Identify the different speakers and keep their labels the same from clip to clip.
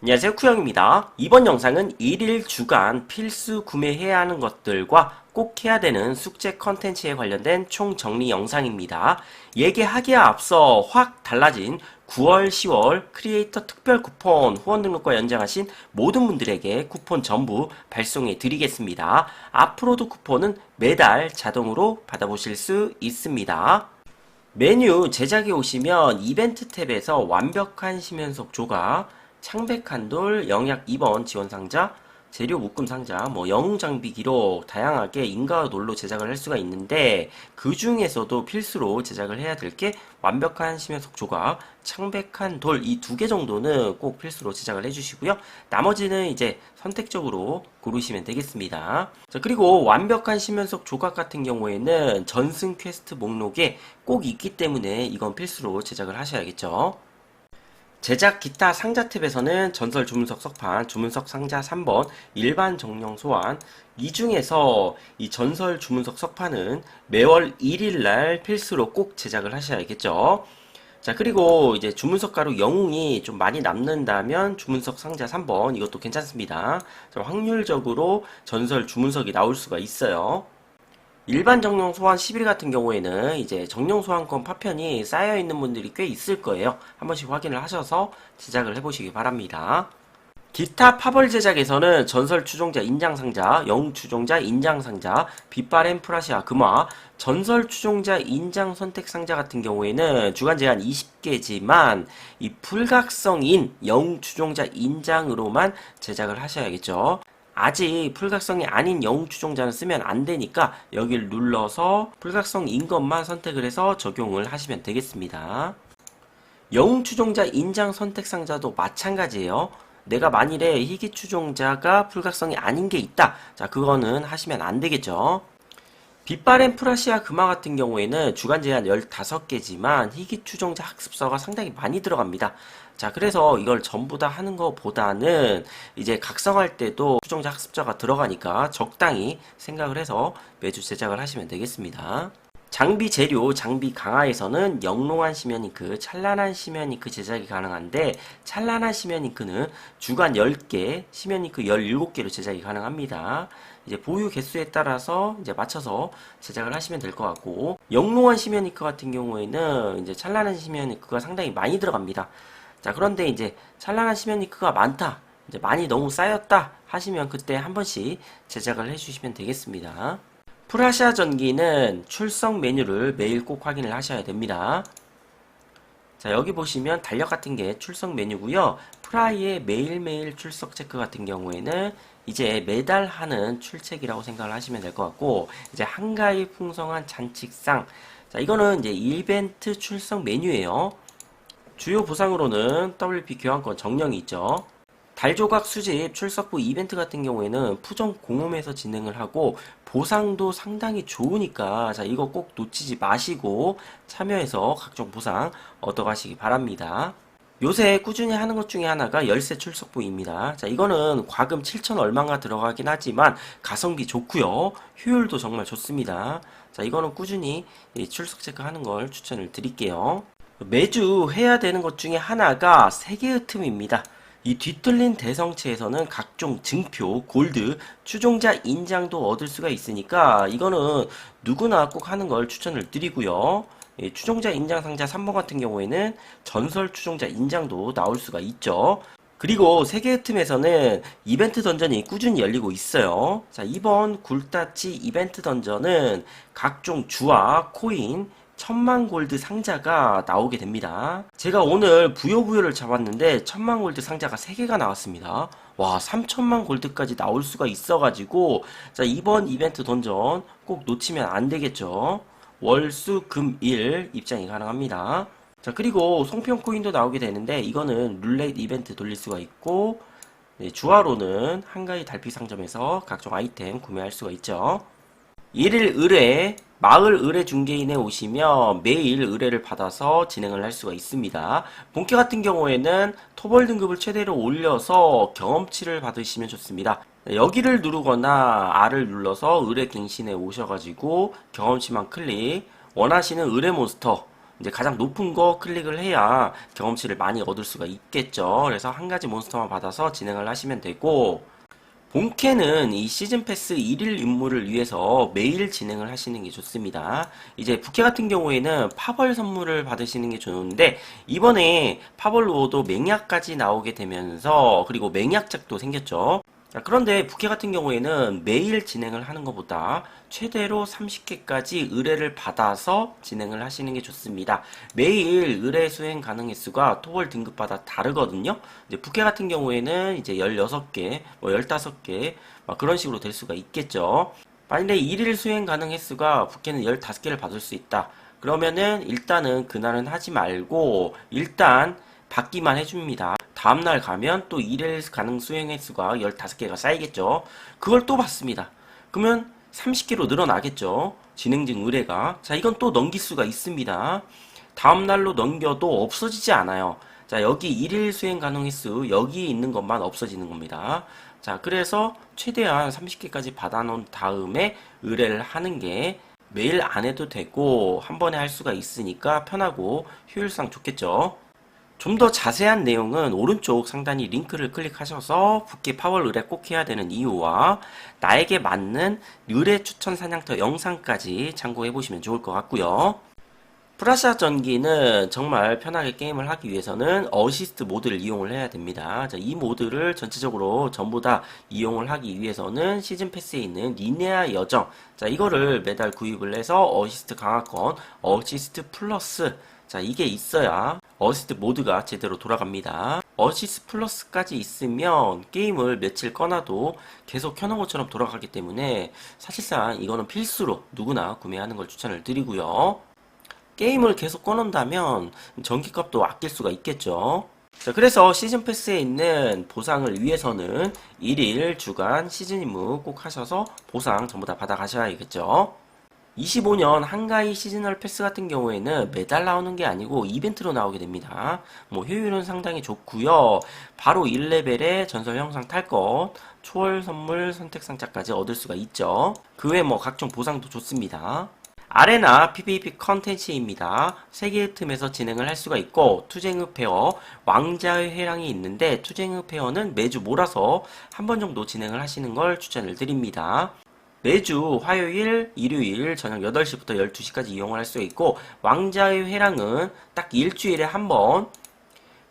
Speaker 1: 안녕하세요 쿠영입니다. 이번 영상은 1일 주간 필수 구매해야 하는 것들과 꼭 해야 되는 숙제 컨텐츠에 관련된 총 정리 영상입니다. 얘기하기에 앞서 확 달라진 9월, 10월 크리에이터 특별 쿠폰 후원 등록과 연장하신 모든 분들에게 쿠폰 전부 발송해 드리겠습니다. 앞으로도 쿠폰은 매달 자동으로 받아보실 수 있습니다. 메뉴 제작에 오시면 이벤트 탭에서 완벽한 심연속 조각, 창백한 돌, 영약 2번 지원 상자, 재료 묶음 상자, 뭐 영웅 장비 기록 다양하게 인가와 놀로 제작을 할 수가 있는데 그 중에서도 필수로 제작을 해야 될 게 완벽한 심연속 조각, 창백한 돌 이 두 개 정도는 꼭 필수로 제작을 해주시고요. 나머지는 이제 선택적으로 고르시면 되겠습니다. 자, 그리고 완벽한 심연속 조각 같은 경우에는 전승 퀘스트 목록에 꼭 있기 때문에 이건 필수로 제작을 하셔야겠죠. 제작 기타 상자 탭에서는 전설 주문석 석판, 주문석 상자 3번, 일반 정령 소환 이 중에서 이 전설 주문석 석판은 매월 1일 날 필수로 꼭 제작을 하셔야겠죠. 자, 그리고 이제 주문석 가루 영웅이 좀 많이 남는다면 주문석 상자 3번 이것도 괜찮습니다. 자, 확률적으로 전설 주문석이 나올 수가 있어요. 일반 정령 소환 11 같은 경우에는 이제 정령 소환권 파편이 쌓여 있는 분들이 꽤 있을 거예요. 한 번씩 확인을 하셔서 제작을 해보시기 바랍니다. 기타 파벌 제작에서는 전설 추종자 인장 상자, 영웅 추종자 인장 상자, 빛바램 프라시아 금화, 전설 추종자 인장 선택 상자 같은 경우에는 주간 제한 20개지만 이 풀각성인 영웅 추종자 인장으로만 제작을 하셔야겠죠. 아직 풀각성이 아닌 영웅 추종자는 쓰면 안 되니까 여기를 눌러서 풀각성인 것만 선택을 해서 적용을 하시면 되겠습니다. 영웅 추종자 인장 선택 상자도 마찬가지예요. 내가 만일에 희귀 추종자가 풀각성이 아닌 게 있다. 자, 그거는 하시면 안 되겠죠. 빛바램 프라시아 금화 같은 경우에는 주간 제한 15개지만 희귀 추종자 학습서가 상당히 많이 들어갑니다. 자, 그래서 이걸 전부 다 하는 것보다는 이제 각성할 때도 추종자 학습자가 들어가니까 적당히 생각을 해서 매주 제작을 하시면 되겠습니다. 장비 재료, 장비 강화에서는 영롱한 시면잉크, 찬란한 시면잉크 제작이 가능한데 찬란한 시면잉크는 주간 10개, 시면잉크 17개로 제작이 가능합니다. 이제 보유 개수에 따라서 이제 맞춰서 제작을 하시면 될 것 같고 영롱한 시면잉크 같은 경우에는 이제 찬란한 시면잉크가 상당히 많이 들어갑니다. 자, 그런데 이제 찬란한 시면잉크가 많다. 이제 많이 너무 쌓였다 하시면 그때 한 번씩 제작을 해주시면 되겠습니다. 프라시아 전기는 출석 메뉴를 매일 꼭 확인을 하셔야 됩니다. 자, 여기 보시면 달력 같은 게 출석 메뉴고요. 프라이의 매일매일 출석 체크 같은 경우에는 이제 매달 하는 출첵이라고 생각을 하시면 될 것 같고, 이제 한가위 풍성한 잔칙상. 자, 이거는 이제 이벤트 출석 메뉴예요. 주요 보상으로는 WP 교환권 정령이 있죠. 달조각 수집 출석부 이벤트 같은 경우에는 푸정 공홈에서 진행을 하고 보상도 상당히 좋으니까 자 이거 꼭 놓치지 마시고 참여해서 각종 보상 얻어가시기 바랍니다. 요새 꾸준히 하는 것 중에 하나가 열쇠 출석부입니다. 자, 이거는 과금 7천 얼마가 들어가긴 하지만 가성비 좋고요. 효율도 정말 좋습니다. 자, 이거는 꾸준히 출석 체크하는 걸 추천을 드릴게요. 매주 해야 되는 것 중에 하나가 세계의 틈입니다. 이 뒤틀린 대성체에서는 각종 증표, 골드, 추종자 인장도 얻을 수가 있으니까 이거는 누구나 꼭 하는 걸 추천을 드리고요. 예, 추종자 인장 상자 3번 같은 경우에는 전설 추종자 인장도 나올 수가 있죠. 그리고 세계의 틈에서는 이벤트 던전이 꾸준히 열리고 있어요. 자, 이번 굴다치 이벤트 던전은 각종 주화, 코인, 천만 골드 상자가 나오게 됩니다. 제가 오늘 부요부요를 잡았는데 천만 골드 상자가 3개가 나왔습니다. 와 3천만 골드까지 나올 수가 있어가지고 자 이번 이벤트 던전 꼭 놓치면 안 되겠죠. 월수 금일 입장이 가능합니다. 자 그리고 송편 코인도 나오게 되는데 이거는 룰렛 이벤트 돌릴 수가 있고 네, 주화로는 한가위 달피 상점에서 각종 아이템 구매할 수가 있죠. 1일 의뢰 마을 의뢰 중개인에 오시면 매일 의뢰를 받아서 진행을 할 수가 있습니다. 본캐 같은 경우에는 토벌 등급을 최대로 올려서 경험치를 받으시면 좋습니다. 여기를 누르거나 R을 눌러서 의뢰 갱신에 오셔가지고 경험치만 클릭 원하시는 의뢰 몬스터 이제 가장 높은 거 클릭을 해야 경험치를 많이 얻을 수가 있겠죠. 그래서 한 가지 몬스터만 받아서 진행을 하시면 되고, 본캐는 이 시즌 패스 1일 임무를 위해서 매일 진행을 하시는 게 좋습니다. 이제 부캐 같은 경우에는 파벌 선물을 받으시는 게 좋은데 이번에 파벌 로도 맹약까지 나오게 되면서 그리고 맹약작도 생겼죠. 자, 그런데 부캐 같은 경우에는 매일 진행을 하는 것보다 최대로 30개까지 의뢰를 받아서 진행을 하시는 게 좋습니다. 매일 의뢰 수행 가능 횟수가 토벌 등급마다 다르거든요. 이제 부캐 같은 경우에는 이제 16개, 뭐 15개, 막 그런 식으로 될 수가 있겠죠. 만약에 1일 수행 가능 횟수가 부캐는 15개를 받을 수 있다. 그러면은 일단은 그날은 하지 말고 일단 받기만 해줍니다. 다음날 가면 또 1일 가능 수행 횟수가 15개가 쌓이겠죠. 그걸 또 받습니다. 그러면 30개로 늘어나겠죠. 진행중 의뢰가. 자, 이건 또 넘길 수가 있습니다. 다음날로 넘겨도 없어지지 않아요. 자, 여기 1일 수행 가능 횟수, 여기 있는 것만 없어지는 겁니다. 자, 그래서 최대한 30개까지 받아놓은 다음에 의뢰를 하는 게 매일 안 해도 되고 한 번에 할 수가 있으니까 편하고 효율상 좋겠죠. 좀 더 자세한 내용은 오른쪽 상단이 링크를 클릭하셔서 붓기 파월 의뢰 꼭 해야 되는 이유와 나에게 맞는 의뢰 추천 사냥터 영상까지 참고해 보시면 좋을 것 같고요. 프라샤 전기는 정말 편하게 게임을 하기 위해서는 어시스트 모드를 이용을 해야 됩니다. 자, 이 모드를 전체적으로 전부 다 이용을 하기 위해서는 시즌 패스에 있는 리네아 여정, 자, 이거를 매달 구입을 해서 어시스트 강화권, 어시스트 플러스, 자, 이게 있어야 어시스트 모드가 제대로 돌아갑니다. 어시스트 플러스까지 있으면 게임을 며칠 꺼놔도 계속 켜놓은 것처럼 돌아가기 때문에 사실상 이거는 필수로 누구나 구매하는 걸 추천을 드리고요. 게임을 계속 꺼놓는다면 전기값도 아낄 수가 있겠죠. 자, 그래서 시즌 패스에 있는 보상을 위해서는 1일, 주간, 시즌 임무 꼭 하셔서 보상 전부 다 받아가셔야겠죠. 25년 한가위 시즈널 패스 같은 경우에는 매달 나오는 게 아니고 이벤트로 나오게 됩니다. 뭐 효율은 상당히 좋고요. 바로 1레벨의 전설 형상 탈 것, 초월 선물 선택 상자까지 얻을 수가 있죠. 그 외 뭐 각종 보상도 좋습니다. 아레나 PVP 컨텐츠입니다. 세개의 틈에서 진행을 할 수가 있고 투쟁의 페어, 왕자의 회랑이 있는데 투쟁의 페어는 매주 몰아서 한 번 정도 진행을 하시는 걸 추천을 드립니다. 매주 화요일, 일요일 저녁 8시부터 12시까지 이용을 할 수 있고 왕자의 회랑은 딱 일주일에 한 번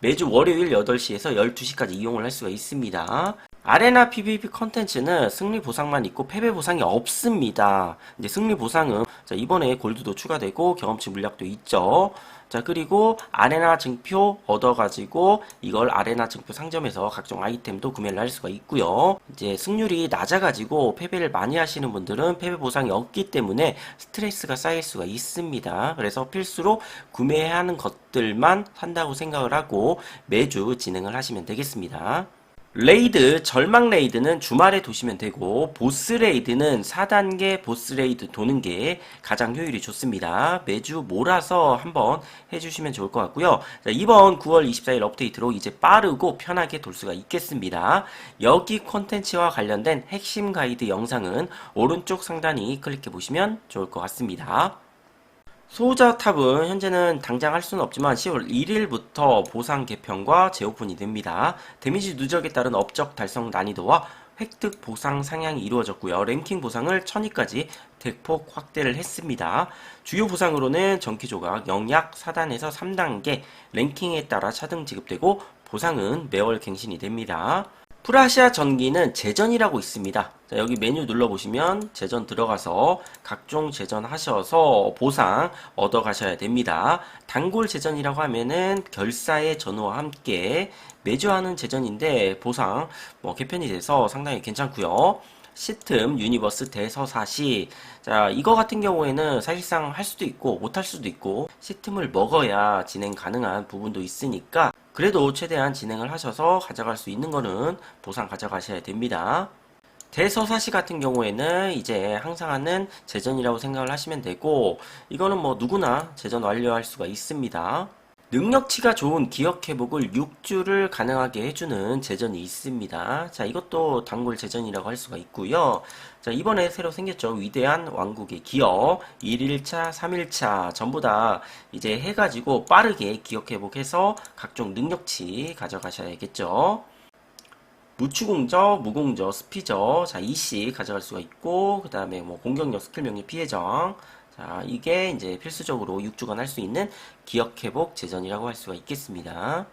Speaker 1: 매주 월요일 8시에서 12시까지 이용을 할 수가 있습니다. 아레나 PVP 컨텐츠는 승리 보상만 있고 패배 보상이 없습니다. 이제 승리 보상은 자, 이번에 골드도 추가되고 경험치 물약도 있죠. 자, 그리고 아레나 증표 얻어가지고 이걸 아레나 증표 상점에서 각종 아이템도 구매를 할 수가 있고요. 이제 승률이 낮아가지고 패배를 많이 하시는 분들은 패배 보상이 없기 때문에 스트레스가 쌓일 수가 있습니다. 그래서 필수로 구매해야 하는 것들만 산다고 생각을 하고 매주 진행을 하시면 되겠습니다. 레이드, 절망 레이드는 주말에 도시면 되고, 보스 레이드는 4단계 보스 레이드 도는 게 가장 효율이 좋습니다. 매주 몰아서 한번 해주시면 좋을 것 같고요. 자, 이번 9월 24일 업데이트로 이제 빠르고 편하게 돌 수가 있겠습니다. 여기 콘텐츠와 관련된 핵심 가이드 영상은 오른쪽 상단이 클릭해 보시면 좋을 것 같습니다. 소자 탑은 현재는 당장 할 수는 없지만 10월 1일부터 보상 개편과 재오픈이 됩니다. 데미지 누적에 따른 업적 달성 난이도와 획득 보상 상향이 이루어졌고요. 랭킹 보상을 1000위까지 대폭 확대를 했습니다. 주요 보상으로는 전기 조각, 영약 4단에서 3단계 랭킹에 따라 차등 지급되고 보상은 매월 갱신이 됩니다. 프라시아 전기는 재전이라고 있습니다. 자, 여기 메뉴 눌러보시면 재전 들어가서 각종 재전 하셔서 보상 얻어 가셔야 됩니다. 단골 재전이라고 하면은 결사의 전후와 함께 매주 하는 재전인데 보상 뭐 개편이 돼서 상당히 괜찮고요. 시틈, 유니버스, 대서사시. 자, 이거 같은 경우에는 사실상 할 수도 있고, 못할 수도 있고, 시틈을 먹어야 진행 가능한 부분도 있으니까, 그래도 최대한 진행을 하셔서 가져갈 수 있는 거는 보상 가져가셔야 됩니다. 대서사시 같은 경우에는 이제 항상 하는 재전이라고 생각을 하시면 되고, 이거는 뭐 누구나 재전 완료할 수가 있습니다. 능력치가 좋은 기억 회복을 6주를 가능하게 해주는 제전이 있습니다. 자, 이것도 단골 제전이라고 할 수가 있고요. 자, 이번에 새로 생겼죠. 위대한 왕국의 기억. 1일차, 3일차 전부 다 이제 해가지고 빠르게 기억 회복해서 각종 능력치 가져가셔야겠죠. 무추공저, 무공저, 스피저, 자, 이씨 가져갈 수가 있고, 그 다음에 뭐 공격력, 스킬 명령, 피해정. 자, 이게 이제 필수적으로 6주간 할 수 있는 기억 회복 제전이라고 할 수가 있겠습니다.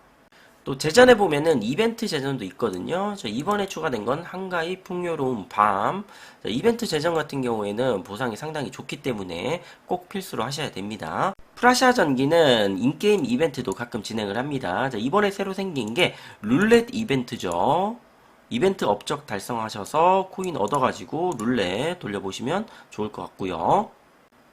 Speaker 1: 또 제전에 보면은 이벤트 제전도 있거든요. 저 이번에 추가된 건 한가위 풍요로운 밤. 자, 이벤트 제전 같은 경우에는 보상이 상당히 좋기 때문에 꼭 필수로 하셔야 됩니다. 프라시아 전기는 인게임 이벤트도 가끔 진행을 합니다. 자, 이번에 새로 생긴 게 룰렛 이벤트죠. 이벤트 업적 달성하셔서 코인 얻어가지고 룰렛 돌려보시면 좋을 것 같고요.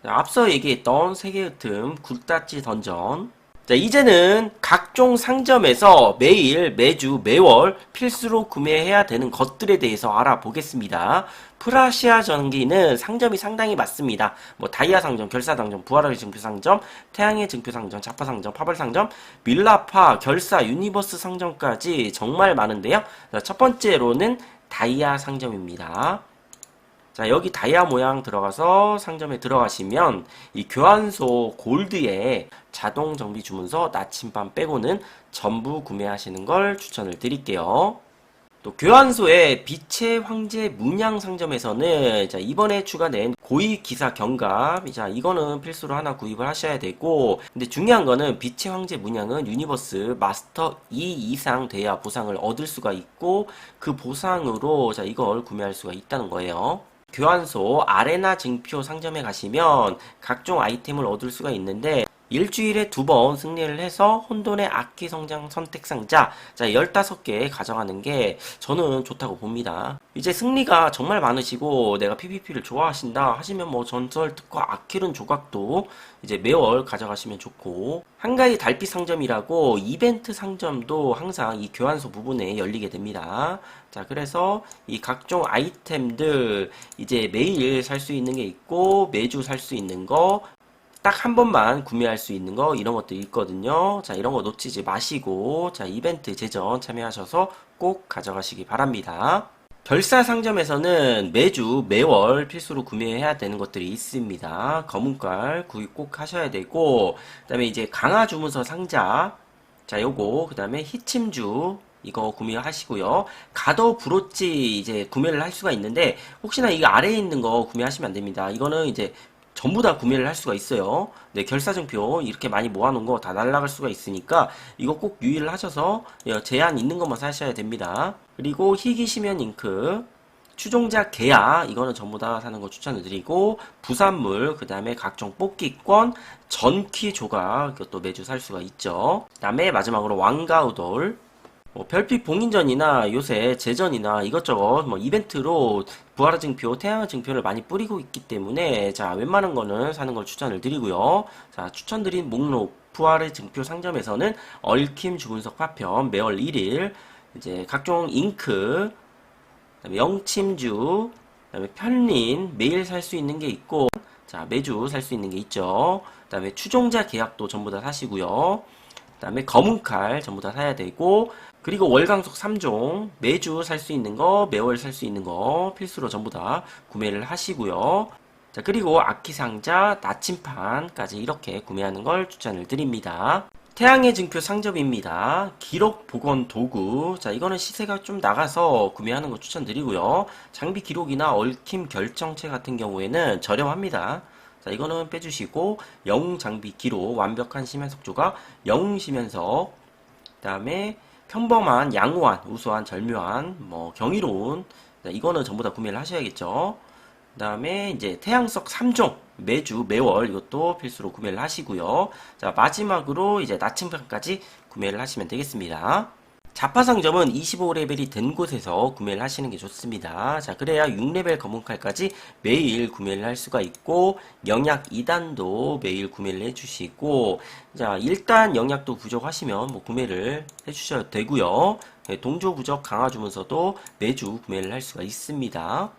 Speaker 1: 자, 앞서 얘기했던 세계의 틈 굴다찌 던전 자, 이제는 각종 상점에서 매일, 매주, 매월 필수로 구매해야 되는 것들에 대해서 알아보겠습니다. 프라시아 전기는 상점이 상당히 많습니다. 뭐 다이아 상점, 결사 상점, 부활의 증표 상점, 태양의 증표 상점, 자파 상점, 파벌 상점, 밀라파, 결사, 유니버스 상점까지 정말 많은데요. 자, 첫 번째로는 다이아 상점입니다. 자, 여기 다이아 모양 들어가서 상점에 들어가시면 이 교환소 골드에 자동 정비 주문서 나침반 빼고는 전부 구매하시는 걸 추천을 드릴게요. 또 교환소의 빛의 황제 문양 상점에서는 자, 이번에 추가된 고위 기사 경갑 자 이거는 필수로 하나 구입을 하셔야 되고 근데 중요한 거는 빛의 황제 문양은 유니버스 마스터 2 이상 돼야 보상을 얻을 수가 있고 그 보상으로 자 이걸 구매할 수가 있다는 거예요. 교환소 아레나 증표 상점에 가시면 각종 아이템을 얻을 수가 있는데 일주일에 두 번 승리를 해서 혼돈의 악기 성장 선택 상자 자 15개 가져가는 게 저는 좋다고 봅니다. 이제 승리가 정말 많으시고 내가 PVP를 좋아하신다 하시면 뭐 전설 특화 아키른 조각도 이제 매월 가져가시면 좋고 한가위 달빛 상점이라고 이벤트 상점도 항상 이 교환소 부분에 열리게 됩니다. 자, 그래서 이 각종 아이템들 이제 매일 살 수 있는 게 있고 매주 살 수 있는 거 딱 한 번만 구매할 수 있는 거 이런 것도 있거든요. 자, 이런 거 놓치지 마시고 자, 이벤트 제전 참여하셔서 꼭 가져가시기 바랍니다. 결사 상점에서는 매주 매월 필수로 구매해야 되는 것들이 있습니다. 검은깔 구입 꼭 하셔야 되고 그다음에 이제 강화 주문서 상자 자, 요거 그다음에 히침주 이거 구매하시고요. 가더 브로치 이제 구매를 할 수가 있는데 혹시나 이거 아래에 있는 거 구매하시면 안 됩니다. 이거는 이제 전부 다 구매를 할 수가 있어요. 네, 결사증표 이렇게 많이 모아놓은 거 다 날라갈 수가 있으니까 이거 꼭 유의를 하셔서 예, 제한 있는 것만 사셔야 됩니다. 그리고 희귀 심연 잉크 추종자 계야 이거는 전부 다 사는 거 추천을 드리고 부산물 그 다음에 각종 뽑기권 전키 조각 이것도 매주 살 수가 있죠. 그 다음에 마지막으로 왕가우돌 뭐 별빛 봉인전이나 요새 제전이나 이것저것 뭐 이벤트로 부활의 증표, 태양의 증표를 많이 뿌리고 있기 때문에 자 웬만한 거는 사는 걸 추천을 드리고요. 자 추천드린 목록 부활의 증표 상점에서는 얽힘 주문석 파편 매월 1일 이제 각종 잉크 영침주 그다음에 편린 매일 살 수 있는 게 있고 자 매주 살 수 있는 게 있죠. 그다음에 추종자 계약도 전부 다 사시고요. 그다음에 검은 칼 전부 다 사야 되고 그리고 월강석 3종 매주 살 수 있는 거 매월 살 수 있는 거 필수로 전부 다 구매를 하시고요. 자 그리고 악기 상자 나침판까지 이렇게 구매하는 걸 추천을 드립니다. 태양의 증표 상점입니다. 기록 복원 도구. 자, 이거는 시세가 좀 나가서 구매하는 거 추천드리고요. 장비 기록이나 얽힘 결정체 같은 경우에는 저렴합니다. 자, 이거는 빼주시고, 영웅 장비 기록, 완벽한 심연석 조각, 영웅 심연석, 그 다음에 평범한 양호한, 우수한, 절묘한, 뭐, 경이로운, 자, 이거는 전부 다 구매를 하셔야겠죠. 그 다음에 이제 태양석 3종 매주 매월 이것도 필수로 구매를 하시고요. 자 마지막으로 이제 나침반까지 구매를 하시면 되겠습니다. 자파상점은 25레벨이 된 곳에서 구매를 하시는 게 좋습니다. 자, 그래야 6레벨 검은칼까지 매일 구매를 할 수가 있고, 영약 2단도 매일 구매를 해주시고, 자, 일단 영약도 부족하시면 뭐 구매를 해주셔도 되고요. 네, 동조 부족 강화 주문서도 매주 구매를 할 수가 있습니다.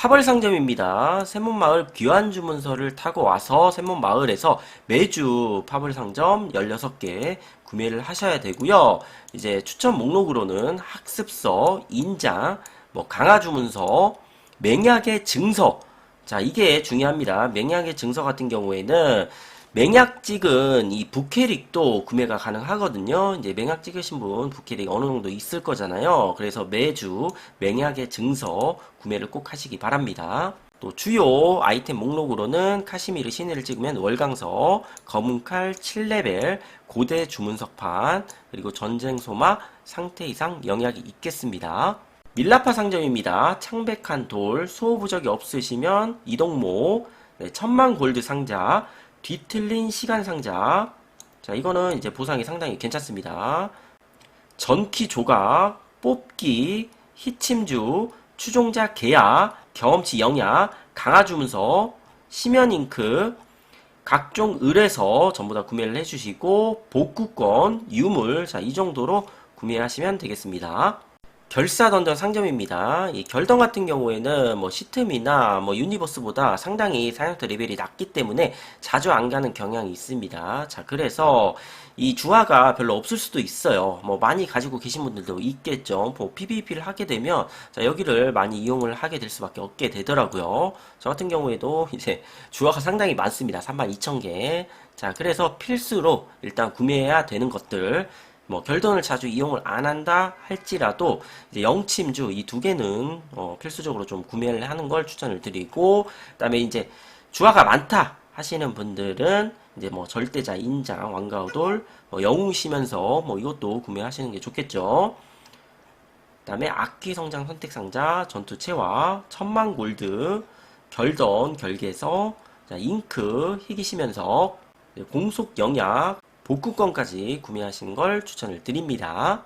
Speaker 1: 파벌 상점입니다. 샘문마을 귀환 주문서를 타고 와서 샘문마을에서 매주 파벌 상점 16개 구매를 하셔야 되고요. 이제 추천 목록으로는 학습서, 인장, 뭐 강화 주문서, 맹약의 증서. 자, 이게 중요합니다. 맹약의 증서 같은 경우에는 맹약 찍은 이 부캐릭도 구매가 가능하거든요. 이제 맹약 찍으신 분 부캐릭 어느 정도 있을 거잖아요. 그래서 매주 맹약의 증서 구매를 꼭 하시기 바랍니다. 또 주요 아이템 목록으로는 카시미르 신의를 찍으면 월강서, 검은칼 7레벨, 고대 주문석판, 그리고 전쟁소마, 상태 이상 영약이 있겠습니다. 밀라파 상점입니다. 창백한 돌, 수호 부적이 없으시면 이동모, 네, 천만 골드 상자, 뒤틀린 시간 상자. 자, 이거는 이제 보상이 상당히 괜찮습니다. 전키 조각, 뽑기, 히침주, 추종자 계야, 경험치 영야, 강화 주문서, 심연 잉크, 각종 을에서 전부 다 구매를 해주시고 복구권, 유물, 자, 이 정도로 구매하시면 되겠습니다. 결사 던전 상점입니다. 이 결던 같은 경우에는 뭐 시트미나 뭐 유니버스보다 상당히 사냥터 레벨이 낮기 때문에 자주 안 가는 경향이 있습니다. 자, 그래서 이 주화가 별로 없을 수도 있어요. 뭐 많이 가지고 계신 분들도 있겠죠. 뭐 PVP를 하게 되면 자, 여기를 많이 이용을 하게 될 수밖에 없게 되더라고요. 저 같은 경우에도 이제 주화가 상당히 많습니다. 32,000개. 자, 그래서 필수로 일단 구매해야 되는 것들 뭐 결돈을 자주 이용을 안 한다 할지라도 이제 영침주 이 두 개는 어, 필수적으로 좀 구매를 하는 걸 추천을 드리고 그다음에 이제 주화가 많다 하시는 분들은 이제 뭐 절대자 인장 왕가우돌 뭐 영웅 시면서 뭐 이것도 구매하시는 게 좋겠죠. 그다음에 악기 성장 선택 상자 전투 체화 천만 골드 결던 결계서 자, 잉크 희귀 시면서 공속 영약 복구권까지 구매하시는 걸 추천을 드립니다.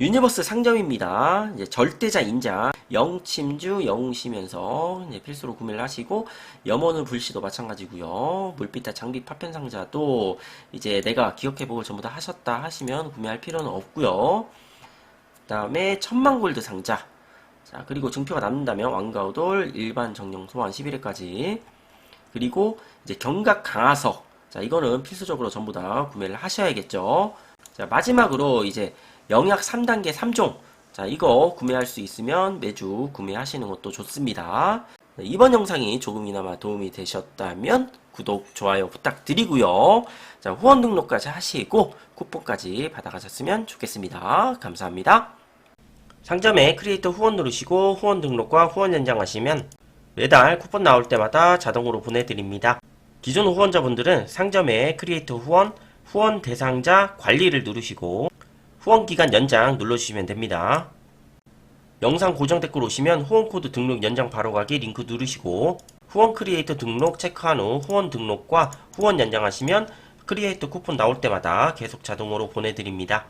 Speaker 1: 유니버스 상점입니다. 이제 절대자 인장, 영침주, 영웅시면서 필수로 구매를 하시고 염원의 불씨도 마찬가지고요. 물빛다 장비 파편 상자도 이제 내가 기억해보고 전부 다 하셨다 하시면 구매할 필요는 없고요. 그 다음에 천만 골드 상자. 자 그리고 증표가 남는다면 왕가우돌 일반 정령 소환 11회까지 그리고 이제 경각 강화석 자, 이거는 필수적으로 전부 다 구매를 하셔야겠죠. 자, 마지막으로 이제 영약 3단계 3종. 자, 이거 구매할 수 있으면 매주 구매하시는 것도 좋습니다. 네, 이번 영상이 조금이나마 도움이 되셨다면 구독, 좋아요 부탁드리고요. 자, 후원 등록까지 하시고 쿠폰까지 받아가셨으면 좋겠습니다. 감사합니다. 상점에 크리에이터 후원 누르시고 후원 등록과 후원 연장하시면 매달 쿠폰 나올 때마다 자동으로 보내드립니다. 기존 후원자분들은 상점에 크리에이터 후원, 후원 대상자 관리를 누르시고 후원 기간 연장 눌러주시면 됩니다. 영상 고정 댓글 오시면 후원 코드 등록 연장 바로 가기 링크 누르시고 후원 크리에이터 등록 체크한 후 후원 등록과 후원 연장하시면 크리에이터 쿠폰 나올 때마다 계속 자동으로 보내드립니다.